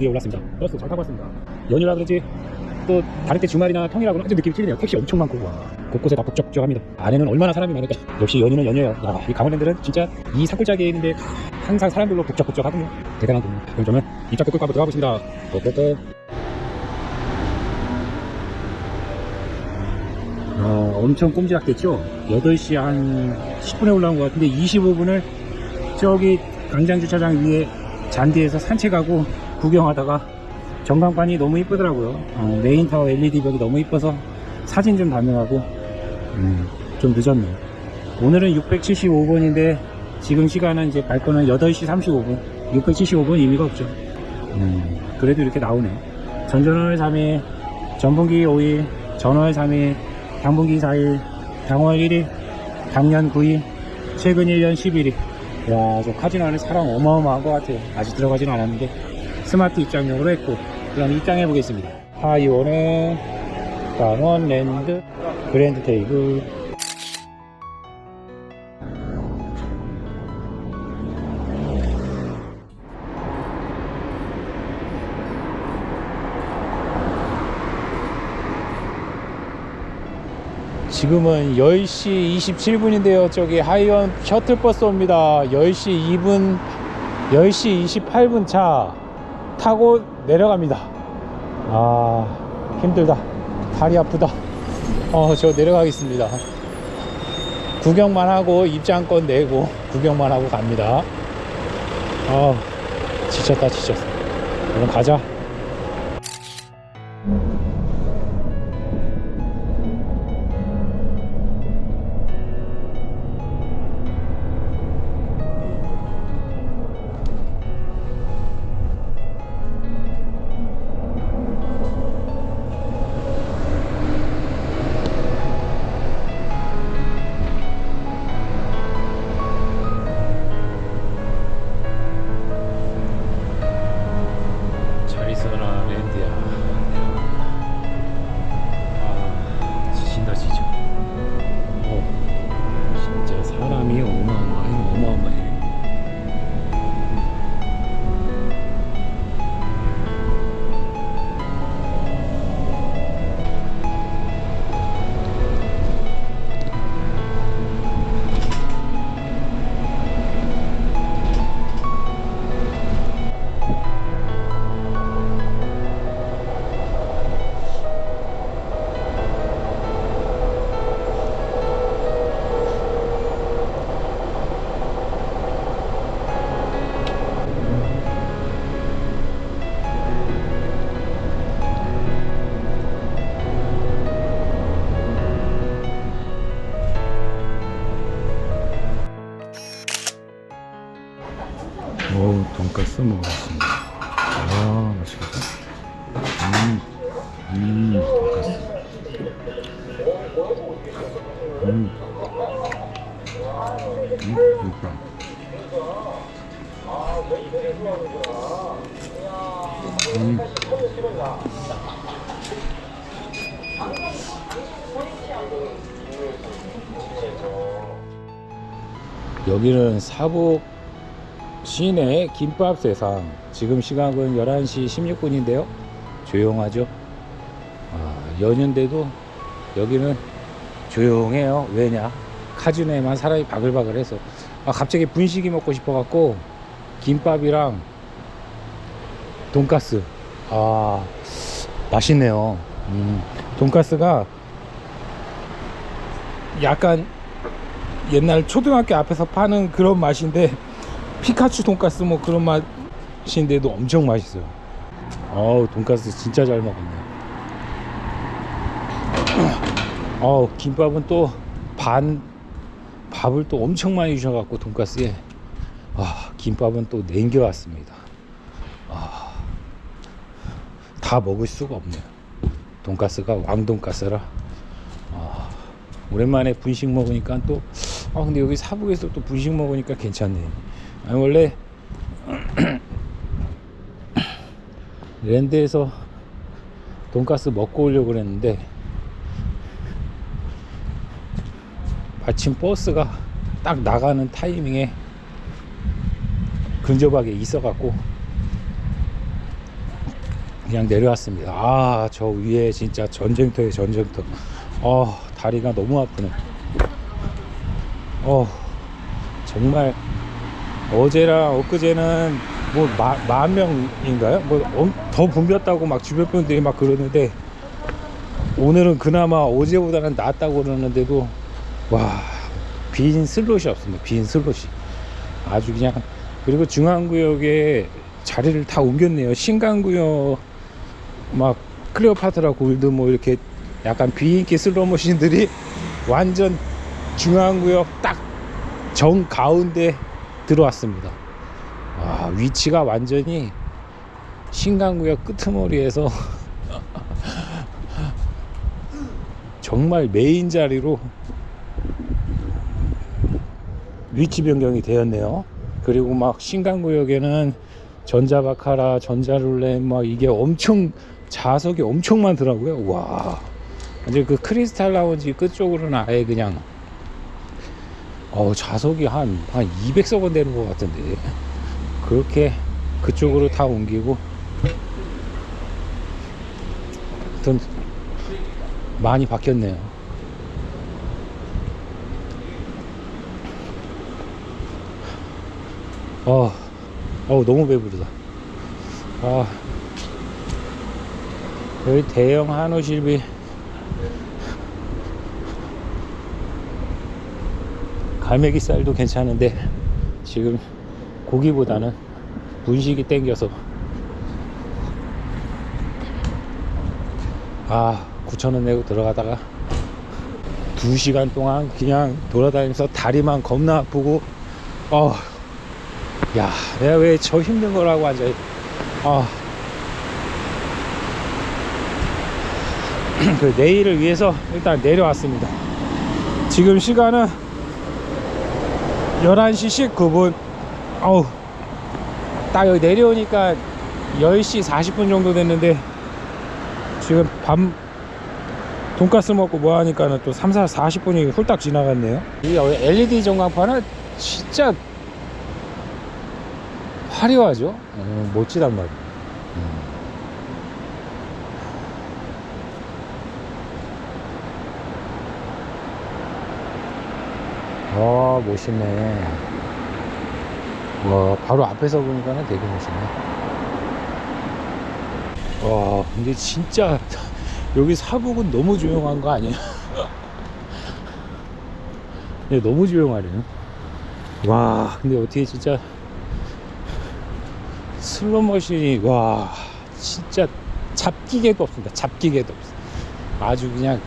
랜드에 올랐습니다. 버스 잘 타고 왔습니다. 연휴라 그런지 또 다른 때 주말이나 평일하고는 완전 느낌이 틀리네요. 택시 엄청 많고 와 곳곳에 다 북적북적합니다. 안에는 얼마나 사람이 많을까. 역시 연휴는 연휴예요. 야, 이 강원랜드는 진짜 이 산골짜기에 있는데 항상 사람들로 북적북적 하군요. 대단한 겁니다. 그럼 저는 입장 끝끌고 한번 들어가 보겠습니다. 고고고. 어, 엄청 꼼지락됐죠? 8시 한 10분에 올라온 것 같은데 25분을 저기 광장 주차장 위에 잔디에서 산책하고 구경하다가 전광판이 너무 이쁘더라고요. 어, 메인타워 LED 벽이 너무 이뻐서 사진 좀 담으라고 음, 좀 늦었네요. 오늘은 675번인데 지금 시간은 이제 발권은 8시 35분. 675분 의미가 없죠. 음, 그래도 이렇게 나오네. 전전월 3일, 전분기 5일, 전월 3일, 당분기 4일, 당월 1일, 당년 9일, 최근 1년 11일. 야, 저 카지노 안에 사람 어마어마한 것 같아요. 아직 들어가진 않았는데 스마트 입장용으로 했고 그럼 입장해 보겠습니다. 하이오는 강원랜드 그랜드 테이블 지금은 10시 27분인데요. 저기 하이원 셔틀버스 옵니다. 10시 2분, 10시 28분 차 타고 내려갑니다. 아, 힘들다. 다리 아프다. 어, 저 내려가겠습니다. 구경만 하고 입장권 내고 구경만 하고 갑니다. 아, 지쳤다, 지쳤어. 그럼 가자. 돈가스 먹었습니다. 아 맛있겠다. 음, 음 돈가스 음, 음 육감. 음. 여기는 사북 시내 김밥 세상. 지금 시각은 11시 16분인데요. 조용하죠? 아, 연휴인데도 여기는 조용해요. 왜냐? 카지노에만 사람이 바글바글해서. 아, 갑자기 분식이 먹고 싶어 갖고 김밥이랑 돈가스. 아 맛있네요. 음, 돈가스가 약간 옛날 초등학교 앞에서 파는 그런 맛인데 피카츄 돈가스 뭐 그런 맛인데도 엄청 맛있어요. 어우 돈가스 진짜 잘 먹었네. 어우 김밥은 또 반 밥을 또 엄청 많이 주셔갖고 돈가스에 아 김밥은 또 냉겨왔습니다. 아, 다 먹을 수가 없네요. 돈가스가 왕돈가스라 아, 오랜만에 분식 먹으니까 또 아 근데 여기 사북에서 또 분식 먹으니까 괜찮네. 아니 원래 랜드에서 돈가스 먹고 오려고 그랬는데 마침 버스가 딱 나가는 타이밍에 근접하게 있어갖고 그냥 내려왔습니다. 아, 저 위에 진짜 전쟁터에 전쟁터. 어, 다리가 너무 아프네. 어, 정말 어제랑 엊그제는 뭐 만 명인가요? 뭐더 붐볐다고 막 주변 분들이 막 그러는데 오늘은 그나마 어제보다는 낫다고 그러는데도 와, 빈 슬롯이 없습니다. 빈 슬롯이. 아주 그냥 그리고 중앙구역에 자리를 다 옮겼네요. 신강구역 막 클레오파트라 골드 뭐 이렇게 약간 비인기 슬롯 머신들이 완전 중앙구역 딱 정 가운데 들어왔습니다. 와, 위치가 완전히 신강구역 끄트머리에서 정말 메인 자리로 위치 변경이 되었네요. 그리고 막 신강구역에는 전자바카라, 전자룰렛 막 이게 엄청 좌석이 엄청 많더라고요. 와. 이제 그 크리스탈 라운지 끝쪽으로는 아예 그냥 어 좌석이 한 한 200석 원 되는 것 같은데 그렇게 그쪽으로 다 옮기고 하여튼 많이 바뀌었네요. 어, 어 너무 배부르다. 아, 여기 대형 한우실비 갈매기살도 괜찮은데 지금 고기보다는 분식이 땡겨서. 아 9천원 내고 들어가다가 2시간 동안 그냥 돌아다니면서 다리만 겁나 아프고 어, 야 내가 왜 저 힘든 거라고 앉아 아, 그 내일을 위해서 일단 내려왔습니다. 지금 시간은 11시 19분. 어우 딱 여기 내려오니까 10시 40분 정도 됐는데 지금 밤 돈가스 먹고 뭐 하니까는 또 3, 4, 40분이 훌딱 지나갔네요. 이 LED 전광판은 진짜 화려하죠? 어, 멋지단 말이에요 아 멋있네. 와 바로 앞에서 보니까 되게 멋있네. 와 근데 진짜 여기 사북은 너무 조용한 거 아니에요? 네, 너무 조용하네요. 와 근데 어떻게 진짜 슬로머신이 와 진짜 잡기개도 없습니다. 잡기개도 없어. 아주 그냥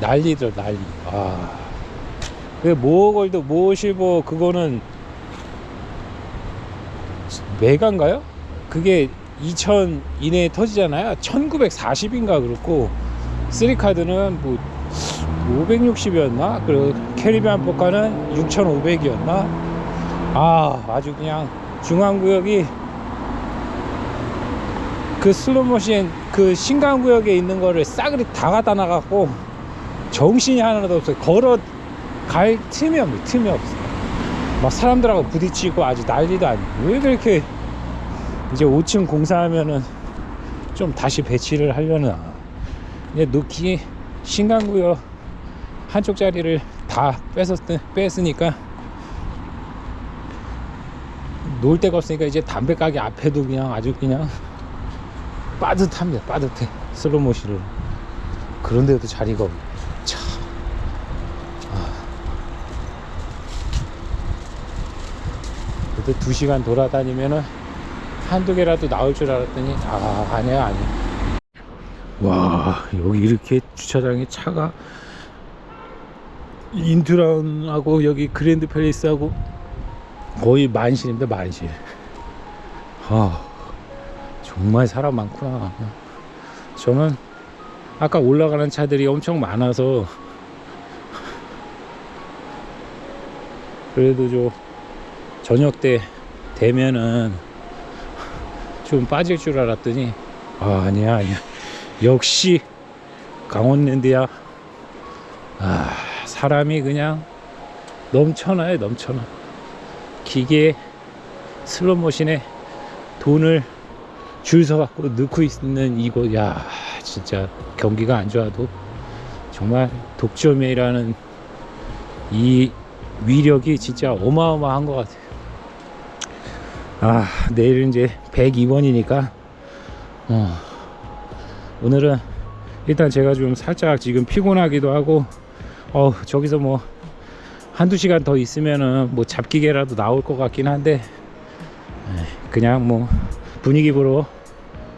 난리들 난리. 와. 그 모어골드 모어실버 그거는 메가인가요? 그게 2000 이내에 터지잖아요. 1940인가 그렇고 3카드는 뭐 560이었나? 그리고 캐리비안 포카는 6500이었나? 아 아주 그냥 중앙구역이 그 슬롯머신 그 신강구역에 있는 거를 싸그리 다 갖다 놔갖고 정신이 하나도 없어요. 걸어 갈 틈이 없네 틈이 없어. 막 사람들하고 부딪히고 아주 난리도 아니고. 왜 그렇게 이제 5층 공사하면은 좀 다시 배치를 하려나. 이제 놓기 신강구역 한쪽 자리를 다 뺏었, 뺐으니까 놓을 데가 없으니까 이제 담배 가게 앞에도 그냥 아주 그냥 빠듯합니다 빠듯해. 슬로모시를 그런데도 자리가 없네 그래도 2시간 돌아다니면은 한두 개라도 나올 줄 알았더니 아 아니야 아니야. 와 여기 이렇게 주차장에 차가 인트라운하고 여기 그랜드 팰리스하고 거의 만실입니다 만실 아 정말 사람 많구나. 저는 아까 올라가는 차들이 엄청 많아서 그래도 저 저녁 때 되면은 좀 빠질 줄 알았더니 아 아니야 아니야. 역시 강원랜드야. 아 사람이 그냥 넘쳐나요 넘쳐나. 기계에 슬롯머신에 돈을 줄 서갖고 넣고 있는 이곳 야 진짜 경기가 안 좋아도 정말 독점이라는 이 위력이 진짜 어마어마한 것 같아요. 아 내일은 이제 102번이니까 어, 오늘은 일단 제가 좀 살짝 지금 피곤하기도 하고 어 저기서 뭐 한두 시간 더 있으면은 뭐 잡기계라도 나올 것 같긴 한데 에, 그냥 뭐 분위기 보러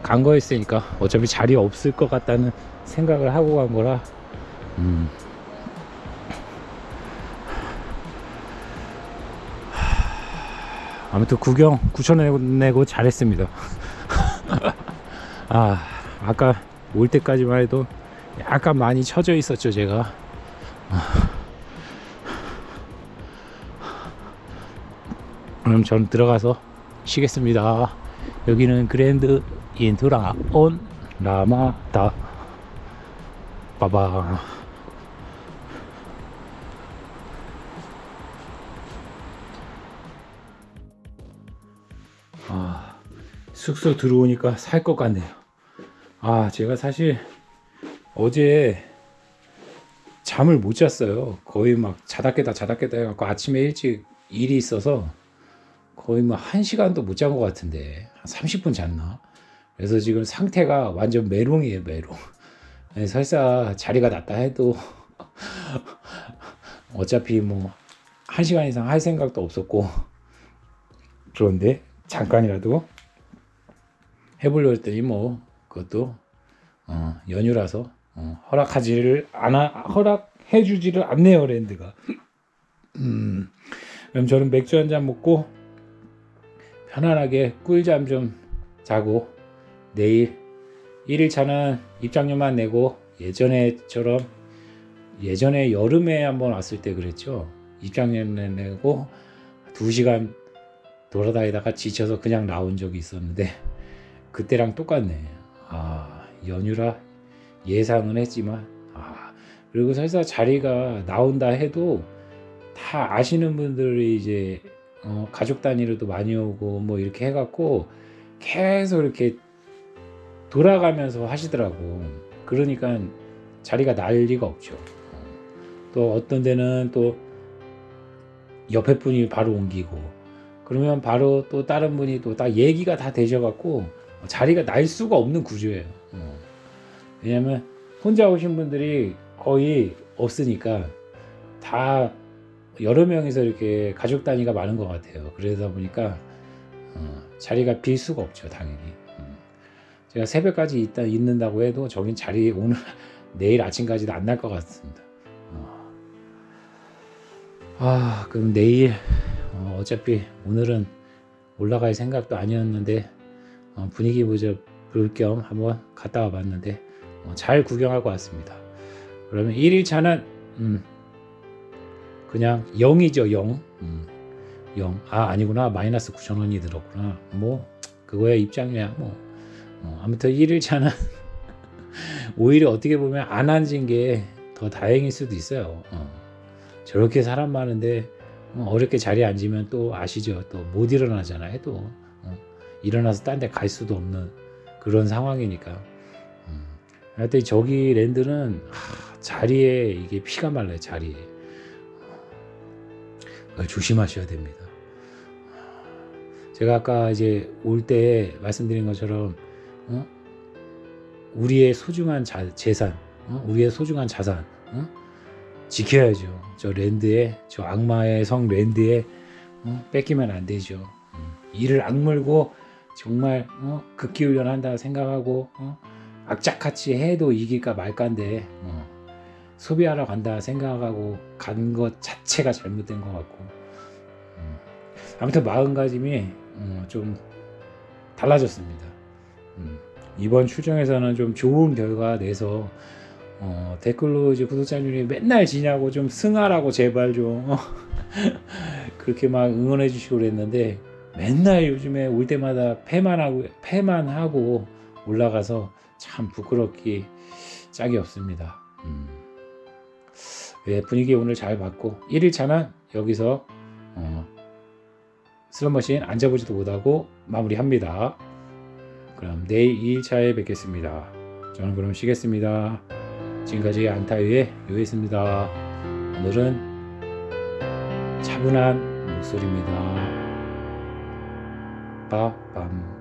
간 거였으니까 어차피 자리 없을 것 같다는 생각을 하고 간 거라 음. 아무튼 구경 9천 내고 잘했습니다. 아 아까 올 때까지만 해도 약간 많이 처져 있었죠 제가. 그럼 전 들어가서 쉬겠습니다. 여기는 그랜드 인트라 온 라마다. 빠바 숙소 들어오니까 살 것 같네요 아 제가 사실 어제 잠을 못 잤어요 거의 막 자다 깨다 자다 깨다 해갖고 아침에 일찍 일이 있어서 거의 뭐 한 시간도 못 잔 것 같은데 한 30분 잤나? 그래서 지금 상태가 완전 메롱이에요 메롱. 네, 설사 자리가 낮다 해도 어차피 뭐 한 시간 이상 할 생각도 없었고 그런데 잠깐이라도 해보려 했더니 뭐 그것도 어, 연휴라서 어, 허락하지를 않아 허락해 주지를 않네요 랜드가. 음, 그럼 저는 맥주 한 잔 먹고 편안하게 꿀잠 좀 자고 내일 1일차는 입장료만 내고 예전에처럼 예전에 여름에 한번 왔을 때 그랬죠. 입장료 내고 2시간 돌아다니다가 지쳐서 그냥 나온 적이 있었는데 그때랑 똑같네. 아, 연휴라 예상은 했지만 아, 그리고 설사 자리가 나온다 해도 다 아시는 분들이 이제 어, 가족 단위로도 많이 오고 뭐 이렇게 해갖고 계속 이렇게 돌아가면서 하시더라고. 그러니까 자리가 날 리가 없죠. 또 어떤 데는 또 옆에 분이 바로 옮기고 그러면 바로 또 다른 분이 또딱 얘기가 다 되셔갖고 자리가 날 수가 없는 구조예요. 어. 왜냐면 혼자 오신 분들이 거의 없으니까 다 여러 명이서 이렇게 가족 단위가 많은 것 같아요. 그러다 보니까 어, 자리가 빌 수가 없죠, 당연히. 음. 제가 새벽까지 있다 있는다고 해도 저긴 자리 오늘 내일 아침까지도 안 날 것 같습니다. 어. 아, 그럼 내일 어, 어차피 오늘은 올라갈 생각도 아니었는데 어, 분위기 보자 볼겸 한번 갔다 와 봤는데 어, 잘 구경하고 왔습니다. 그러면 1일차는 음, 그냥 0이죠 0. 음, 0. 아 아니구나 마이너스 9천 원이 들었구나. 뭐 그거야 입장료야 뭐. 어, 아무튼 1일차는 오히려 어떻게 보면 안 앉은 게 더 다행일 수도 있어요. 어. 저렇게 사람 많은데 어, 어렵게 자리에 앉으면 또 아시죠? 또 못 일어나잖아요. 또 어, 일어나서 딴 데 갈 수도 없는 그런 상황이니까. 음. 하여튼 저기 랜드는 하, 자리에 이게 피가 말라요. 자리에. 어, 조심하셔야 됩니다. 제가 아까 이제 올 때 말씀드린 것처럼 어? 우리의 소중한 자, 재산, 어? 우리의 소중한 자산 어? 지켜야죠. 저 랜드에 저 악마의 성 랜드에 어? 뺏기면 안 되죠. 음. 이를 악물고 정말 어? 극기 훈련 한다 생각하고 어? 악착같이 해도 이길까 말까인데 어. 소비하러 간다 생각하고 간 것 자체가 잘못된 것 같고 음. 아무튼 마음가짐이 어, 좀 달라졌습니다. 음. 이번 출정에서는 좀 좋은 결과 내서 어, 댓글로 이제 구독자님이 맨날 지냐고 좀 승하라고 제발 좀 어, 그렇게 막 응원해 주시고 그랬는데 맨날 요즘에 올 때마다 패만 하고 패만 하고 올라가서 참 부끄럽기 짝이 없습니다. 음. 네, 분위기 오늘 잘 봤고 1일 차는 여기서 어, 슬롯머신 앉아보지도 못하고 마무리합니다. 그럼 내일 2일차에 뵙겠습니다. 저는 그럼 쉬겠습니다. 지금까지 안타유의 요했습니다. 오늘은 차분한 목소리입니다. 빠밤.